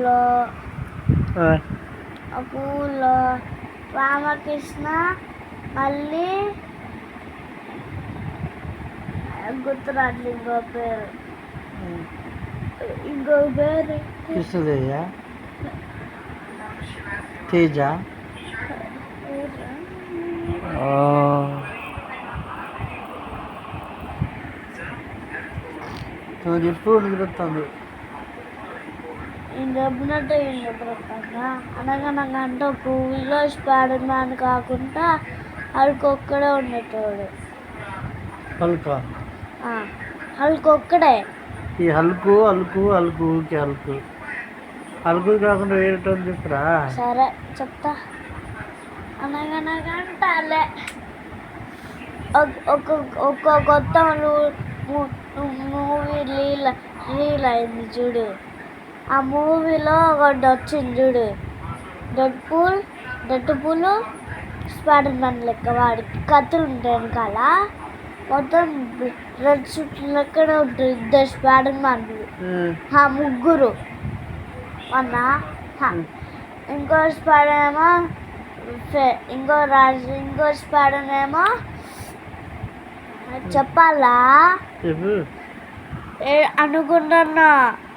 పువ్వులో ఆ, ఆ పువ్వులో రామకృష్ణ మళ్ళీ గుర్తురాట్లేదు ఇంకో పేరు ఇంకో పేరు కృష్ణదేవియా తేజ ఆ, నువ్వు చెప్పు ఏం చెప్పకుండా అనగనగంటే పువ్వులో స్పైడర్ మ్యాన్ కాకుండా హల్క్ ఒక్కడే ఉండేటోడు. హల్క? హల్క్ ఒక్కడే. ఈ హల్కు హల్కు హల్కు ఊరికే హల్కు. హల్కు కాకుండా వేరేటో చెప్పురా? సరే చెప్తా. అనగనగంటే అలే. ఒక- ఒక ఒక కొత్త మూవీ రీల్ రీల్ అయింది చూడు. ఆ మూవీలో ఒకటి వచ్చింది చూడు. Deadpool Deadpool Spiderman లెక్క వాడికి కత్తులు ఉంటాయి వెనకాల. మొత్తం రెడ్ సూట్ లెక్కనే ఉంటుంది ఇద్దరు స్పైడర్ మ్యాన్లు ఆ ముగ్గురు. అన్న. ఇంకో స్పైడర్ ఏమో ఇంకో రాజు ఇంకో స్పైడర్ ఏమో చెప్పాలా అనుకుంటున్నా.